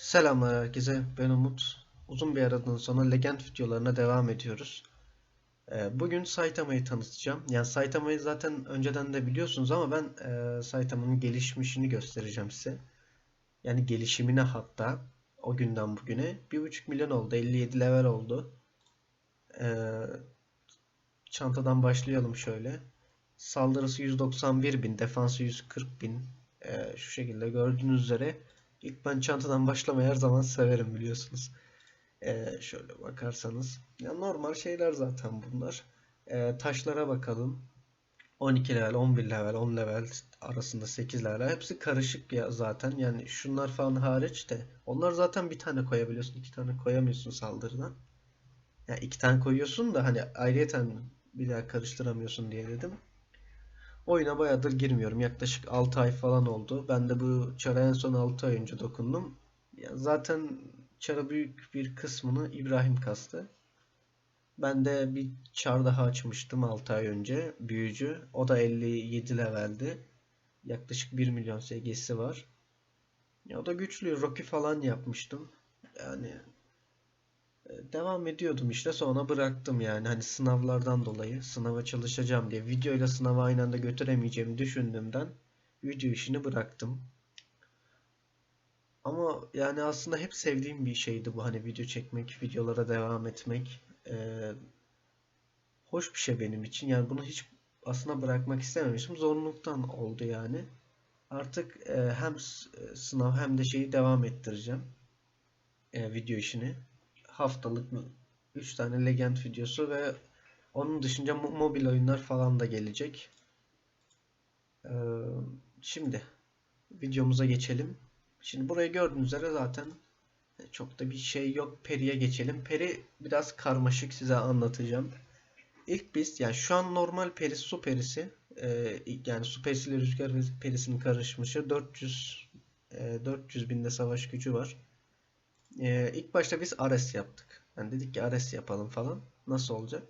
Selamlar herkese, ben Umut. Uzun bir aradan sonra Legend videolarına devam ediyoruz. Ee, Bugün Saitama'yı tanıtacağım. Yani Saitama'yı zaten önceden de biliyorsunuz ama ben e, Saitama'nın gelişmişini göstereceğim size. Yani gelişimine hatta o günden bugüne 1.5 milyon oldu, 57 level oldu. Ee, Çantadan başlayalım şöyle. Saldırısı 191 bin, defansı 140 bin. Ee, şu şekilde gördüğünüz üzere İlk ben çantadan başlamayı her zaman severim biliyorsunuz. Ee, şöyle bakarsanız. Ya normal şeyler zaten bunlar. Ee, taşlara bakalım. 12 level, 11 level, 10 level arasında 8 level. Hepsi karışık ya zaten. Yani şunlar falan hariç de. Onlar zaten bir tane koyabiliyorsun. iki tane koyamıyorsun saldırıdan. Yani iki tane koyuyorsun da hani ayrıyeten bir daha karıştıramıyorsun diye dedim. Oyuna bayağıdır girmiyorum. Yaklaşık 6 ay falan oldu. Ben de bu çara en son 6 ay önce dokundum. Ya zaten çara büyük bir kısmını İbrahim kastı. Ben de bir çar daha açmıştım 6 ay önce. Büyücü. O da 57 leveldi. Yaklaşık 1 milyon SG'si var. Ya o da güçlü. Rocky falan yapmıştım. Yani devam ediyordum işte sonra bıraktım yani hani sınavlardan dolayı sınava çalışacağım diye videoyla sınavı aynı anda götüremeyeceğimi düşündüğümden video işini bıraktım. Ama yani aslında hep sevdiğim bir şeydi bu hani video çekmek, videolara devam etmek. Ee, hoş bir şey benim için. Yani bunu hiç aslında bırakmak istememiştim. Zorunluluktan oldu yani. Artık e, hem sınav hem de şeyi devam ettireceğim. E, video işini haftalık 3 tane Legend videosu ve onun dışında mobil oyunlar falan da gelecek. Ee, şimdi videomuza geçelim. Şimdi burayı gördüğünüz üzere zaten çok da bir şey yok. Peri'ye geçelim. Peri biraz karmaşık size anlatacağım. İlk biz yani şu an normal peri su perisi e, yani su perisiyle rüzgar perisinin karışmışı 400 e, 400 binde savaş gücü var. E, ilk başta biz Ares yaptık. Yani dedik ki Ares yapalım falan. Nasıl olacak?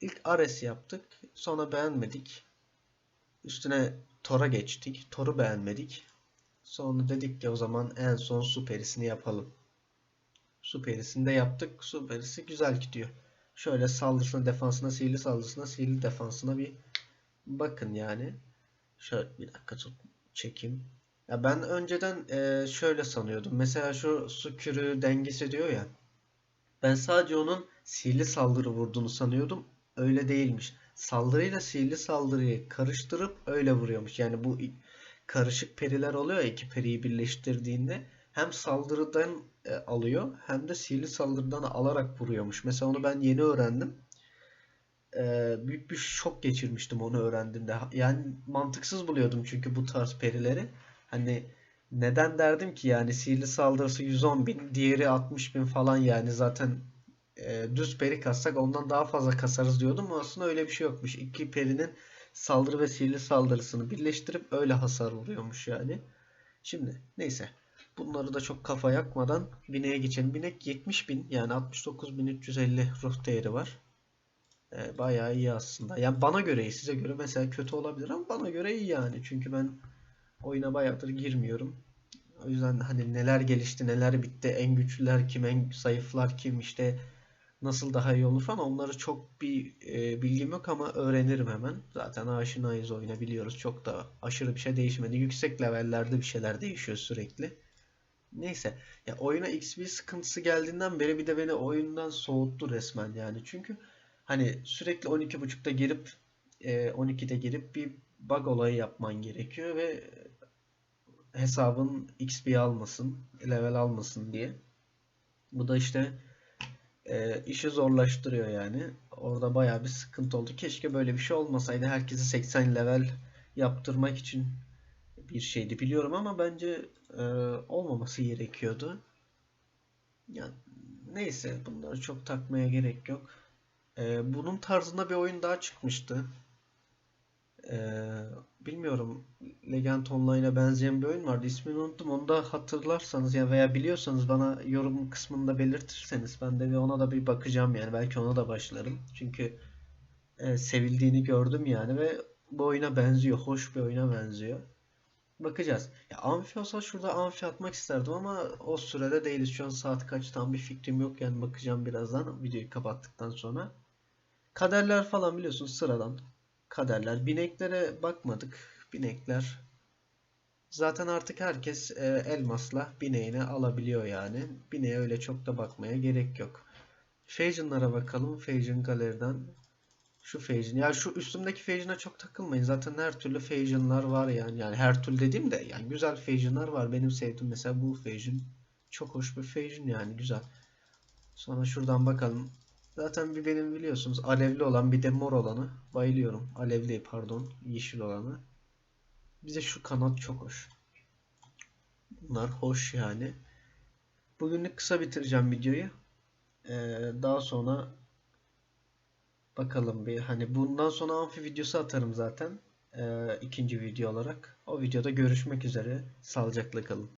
İlk Ares yaptık. Sonra beğenmedik. Üstüne Thor'a geçtik. Thor'u beğenmedik. Sonra dedik ki o zaman en son su perisini yapalım. Su perisini de yaptık. Su perisi güzel gidiyor. Şöyle saldırısına, defansına, sihirli saldırısına, sihirli defansına bir bakın yani. Şöyle bir dakika tut çekeyim. Ya ben önceden e, şöyle sanıyordum. Mesela şu su kürü dengesi diyor ya. Ben sadece onun sihirli saldırı vurduğunu sanıyordum. Öyle değilmiş. Saldırıyla sihirli saldırıyı karıştırıp öyle vuruyormuş. Yani bu karışık periler oluyor ya iki periyi birleştirdiğinde hem saldırıdan e, alıyor hem de sihirli saldırıdan alarak vuruyormuş. Mesela onu ben yeni öğrendim. E, büyük bir şok geçirmiştim onu öğrendiğimde. Yani mantıksız buluyordum çünkü bu tarz perileri. Hani neden derdim ki yani sihirli saldırısı 110 bin, diğeri 60 bin falan yani zaten e, düz peri kassak ondan daha fazla kasarız diyordum aslında öyle bir şey yokmuş. İki perinin saldırı ve sihirli saldırısını birleştirip öyle hasar vuruyormuş yani. Şimdi neyse bunları da çok kafa yakmadan bineğe geçelim. Binek 70 bin yani 69.350 ruh değeri var. E, bayağı iyi aslında. Yani bana göre iyi size göre mesela kötü olabilir ama bana göre iyi yani. Çünkü ben oyuna bayağıdır girmiyorum. O yüzden hani neler gelişti, neler bitti, en güçlüler kim, en zayıflar kim, işte nasıl daha iyi olur falan onları çok bir e, bilgim yok ama öğrenirim hemen. Zaten aşinayız oyuna biliyoruz. Çok da aşırı bir şey değişmedi. Yüksek levellerde bir şeyler değişiyor sürekli. Neyse. Ya oyuna XP sıkıntısı geldiğinden beri bir de beni oyundan soğuttu resmen yani. Çünkü hani sürekli 12.5'ta girip e, 12'de girip bir bug olayı yapman gerekiyor ve hesabın XP almasın, level almasın diye. Bu da işte e, işi zorlaştırıyor yani. Orada baya bir sıkıntı oldu. Keşke böyle bir şey olmasaydı. Herkesi 80 level yaptırmak için bir şeydi biliyorum ama bence e, olmaması gerekiyordu. Yani neyse bunları çok takmaya gerek yok. E, bunun tarzında bir oyun daha çıkmıştı. Ee, bilmiyorum Legend Online'a benzeyen bir oyun vardı. İsmini unuttum. Onu da hatırlarsanız ya veya biliyorsanız bana yorum kısmında belirtirseniz ben de ona da bir bakacağım yani. Belki ona da başlarım. Çünkü e, sevildiğini gördüm yani ve bu oyuna benziyor. Hoş bir oyuna benziyor. Bakacağız. Ya amfi olsa şurada amfi atmak isterdim ama o sürede değiliz. Şu an saat kaç tam bir fikrim yok. Yani bakacağım birazdan videoyu kapattıktan sonra. Kaderler falan biliyorsunuz sıradan. Kaderler. Bineklere bakmadık. Binekler. Zaten artık herkes e, elmasla bineğini alabiliyor yani. Bineğe öyle çok da bakmaya gerek yok. Phasian'lara bakalım. Phasian galeriden. Şu Phasian. Ya şu üstümdeki Phasian'a çok takılmayın. Zaten her türlü Phasian'lar var yani. Yani her türlü dediğim de yani güzel Phasian'lar var. Benim sevdiğim mesela bu Phasian. Çok hoş bir Phasian yani güzel. Sonra şuradan bakalım. Zaten bir benim biliyorsunuz alevli olan bir de mor olanı. Bayılıyorum. Alevli pardon. Yeşil olanı. Bize şu kanat çok hoş. Bunlar hoş yani. Bugünlük kısa bitireceğim videoyu. Ee, daha sonra bakalım bir hani bundan sonra amfi videosu atarım zaten. Ee, ikinci video olarak. O videoda görüşmek üzere. Sağlıcakla kalın.